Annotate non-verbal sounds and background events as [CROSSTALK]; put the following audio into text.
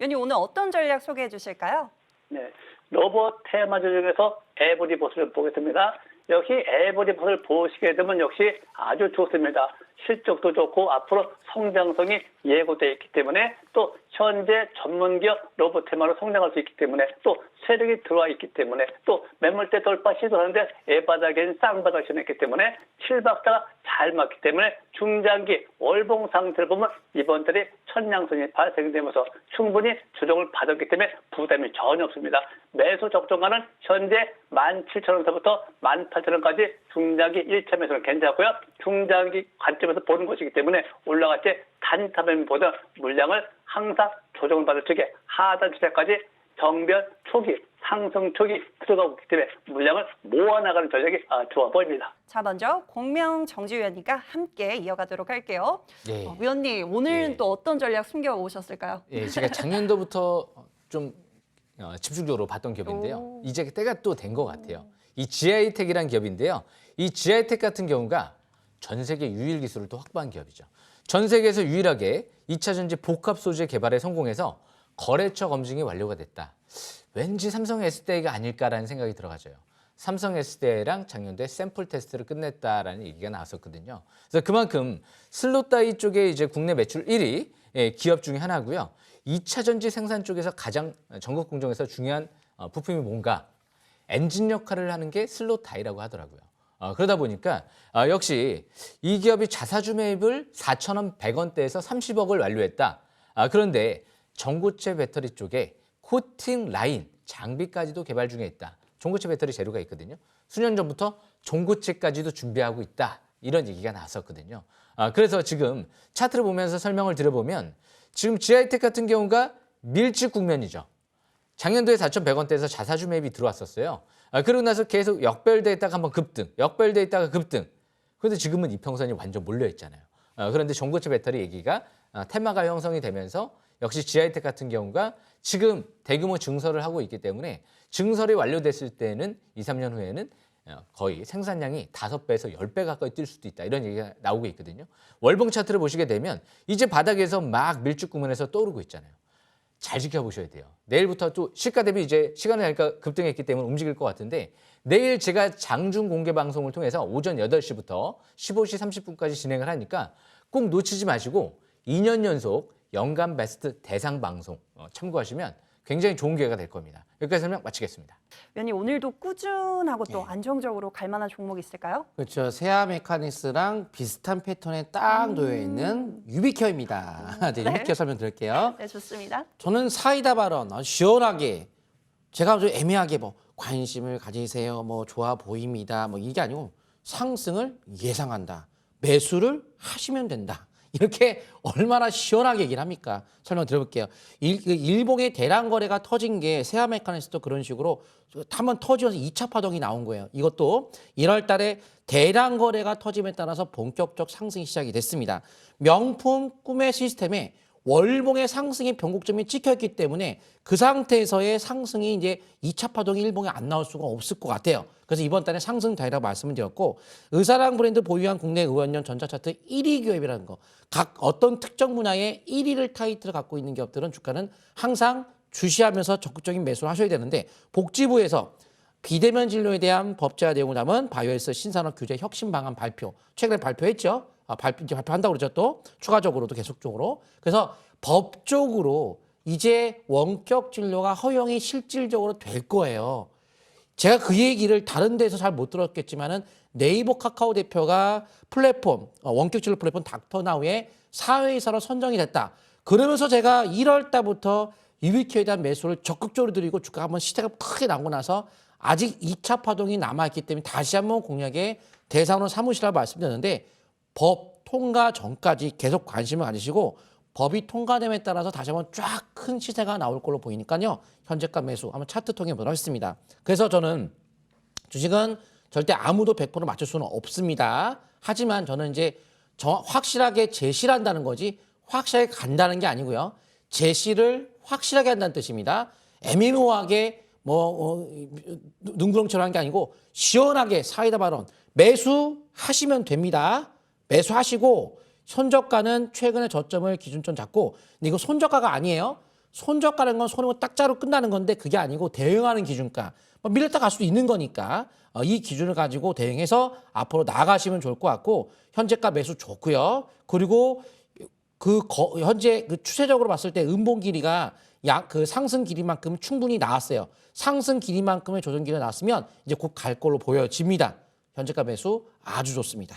위원님 오늘 어떤 전략 소개해 주실까요? 네. 로봇 테마주 중에서 에브리봇을 보겠습니다. 역시 에브리봇을 보시게 되면 역시 아주 좋습니다. 실적도 좋고 앞으로 성장성이 예고되어 있기 때문에 또 현재 전문기업 로봇 테마로 성장할 수 있기 때문에 또 세력이 들어와 있기 때문에 또 매물대 돌파 시도하는데 애바닥에는 쌍바닥 지냈기 때문에 7박자가 잘 맞기 때문에 중장기 월봉 상태를 보면 이번 달에 천량선이 발생되면서 충분히 조정을 받았기 때문에 부담이 전혀 없습니다. 매수 적정가는 현재 17,000원서부터 18,000원까지 중장기 1차 매수는 괜찮고요. 중장기 관점 에서 보는 것이기 때문에 올라갈 때 단타면보다 물량을 항상 조정을 받을 적에 하단 주택까지 정변 초기, 상승 초기 들어가고 있기 때문에 물량을 모아나가는 전략이 아, 좋아 보입니다. 자 먼저 공명 정지 위원님과 함께 이어가도록 할게요. 예. 어, 위원님 오늘은 예. 또 어떤 전략 숨겨 오셨을까요? 예, 제가 작년도부터 좀 어, 집중적으로 봤던 기업인데요. 오. 이제 때가 또 된 것 같아요. 이 GI텍이라는 기업인데요. 이 GI텍 같은 경우가 전 세계 유일 기술을 또 확보한 기업이죠. 전 세계에서 유일하게 2차 전지 복합 소재 개발에 성공해서 거래처 검증이 완료가 됐다. 왠지 삼성 S대가 아닐까라는 생각이 들어가져요. 삼성 S대랑 작년도에 샘플 테스트를 끝냈다라는 얘기가 나왔었거든요. 그래서 그만큼 슬롯다이 쪽에 이제 국내 매출 1위 예, 기업 중에 하나고요. 2차 전지 생산 쪽에서 가장 전국 공정에서 중요한 어, 부품이 뭔가 엔진 역할을 하는 게 슬롯다이라고 하더라고요. 어, 그러다 보니까 어, 역시 이 기업이 자사주 매입을 4,000원 100원대에서 30억을 완료했다. 아, 그런데 전고체 배터리 쪽에 코팅 라인 장비까지도 개발 중에 있다. 전고체 배터리 재료가 있거든요. 수년 전부터 전고체까지도 준비하고 있다. 이런 얘기가 나왔었거든요. 아, 그래서 지금 차트를 보면서 설명을 드려보면 지금 GI텍 같은 경우가 밀집 국면이죠. 작년도에 4,100원대에서 자사주 매입이 들어왔었어요. 아, 그러고 나서 계속 역별돼 있다가 한번 급등, 역별돼 있다가 급등. 그런데 지금은 이평선이 완전 몰려 있잖아요. 아, 그런데 전고체 배터리 얘기가 아, 테마가 형성이 되면서 역시 GI텍 같은 경우가 지금 대규모 증설을 하고 있기 때문에 증설이 완료됐을 때는 2, 3년 후에는 어, 거의 생산량이 다섯 배에서 열배 가까이 뛸 수도 있다. 이런 얘기가 나오고 있거든요. 월봉 차트를 보시게 되면 이제 바닥에서 막 밀집 구문에서 떠오르고 있잖아요. 잘 지켜보셔야 돼요. 내일부터 또 시가 대비 이제 시간을 하니까 급등했기 때문에 움직일 것 같은데 내일 제가 장중 공개 방송을 통해서 오전 8시부터 15시 30분까지 진행을 하니까 꼭 놓치지 마시고 2년 연속 연간 베스트 대상 방송 어, 참고하시면 굉장히 좋은 기회가 될 겁니다. 여기까지 설명 마치겠습니다. 위원님 오늘도 꾸준하고 또 네. 안정적으로 갈 만한 종목 있을까요? 그렇죠. 세아 메카니스랑 비슷한 패턴에 딱 놓여 있는 유비케어입니다. [LAUGHS] 네, 네. 유비케어 설명 드릴게요. 네 좋습니다. 저는 사이다 발언 아주 시원하게 제가 좀 애매하게 뭐 관심을 가지세요, 뭐 좋아 보입니다, 뭐 이게 아니고 상승을 예상한다, 매수를 하시면 된다. 이렇게 얼마나 시원하게 얘기를 합니까? 설명 드려볼게요. 일, 그 일봉의 대량 거래가 터진 게 세아 메카니스도 그런 식으로 한번 터지면서 2차 파동이 나온 거예요. 이것도 1월 달에 대량 거래가 터짐에 따라서 본격적 상승이 시작이 됐습니다. 명품 꿈의 시스템에 월봉의 상승의 변곡점이 찍혔기 때문에 그 상태에서의 상승이 이제 2차 파동이 일봉에 안 나올 수가 없을 것 같아요. 그래서 이번 달에 상승 다이라고 말씀을 드렸고 의사랑 브랜드 보유한 국내 의원연 전자차트 1위 기업이라는 거. 각 어떤 특정 분야의 1위를 타이틀을 갖고 있는 기업들은 주가는 항상 주시하면서 적극적인 매수를 하셔야 되는데 복지부에서 비대면 진료에 대한 법제화 내용을 담은 바이오헬스 신산업 규제 혁신 방안 발표 최근에 발표했죠. 아, 발표 발표한다고 그러죠 또 추가적으로도 계속적으로 그래서 법적으로 이제 원격 진료가 허용이 실질적으로 될 거예요. 제가 그 얘기를 다른 데서 잘 못 들었겠지만은 네이버 카카오 대표가 플랫폼 어, 원격 진료 플랫폼 닥터나우의 사회이사로 선정이 됐다. 그러면서 제가 1월 달부터 유비케에 대한 매수를 적극적으로 드리고 주가 한번 시세가 크게 나고 나서 아직 2차 파동이 남아있기 때문에 다시 한번 공략에 대상으로 삼으시라고 말씀드렸는데 법 통과 전까지 계속 관심을 가지시고 법이 통과됨에 따라서 다시 한번 쫙 큰 시세가 나올 걸로 보이니까요. 현재가 매수 한번 차트 통해 보도록 하겠습니다. 그래서 저는 주식은 절대 아무도 100% 맞출 수는 없습니다. 하지만 저는 이제 저 확실하게 제시를 한다는 거지 확실하게 간다는 게 아니고요. 제시를 확실하게 한다는 뜻입니다. 애매모호하게 뭐 어, 눈구렁처럼 한 게 아니고 시원하게 사이다 발언 매수하시면 됩니다. 매수하시고 손저가는 최근의 저점을 기준점 잡고 근데 이거 손저가가 아니에요. 손저가라는 건 손으로 딱자로 끝나는 건데 그게 아니고 대응하는 기준가. 뭐 밀렸다 갈 수도 있는 거니까 어, 이 기준을 가지고 대응해서 앞으로 나가시면 좋을 것 같고 현재가 매수 좋고요. 그리고 그 거- 현재 그 추세적으로 봤을 때 음봉 길이가 약그 상승 길이만큼 충분히 나왔어요. 상승 길이만큼의 조정 길이가 나왔으면 이제 곧 갈 걸로 보여집니다. 현재가 매수 아주 좋습니다.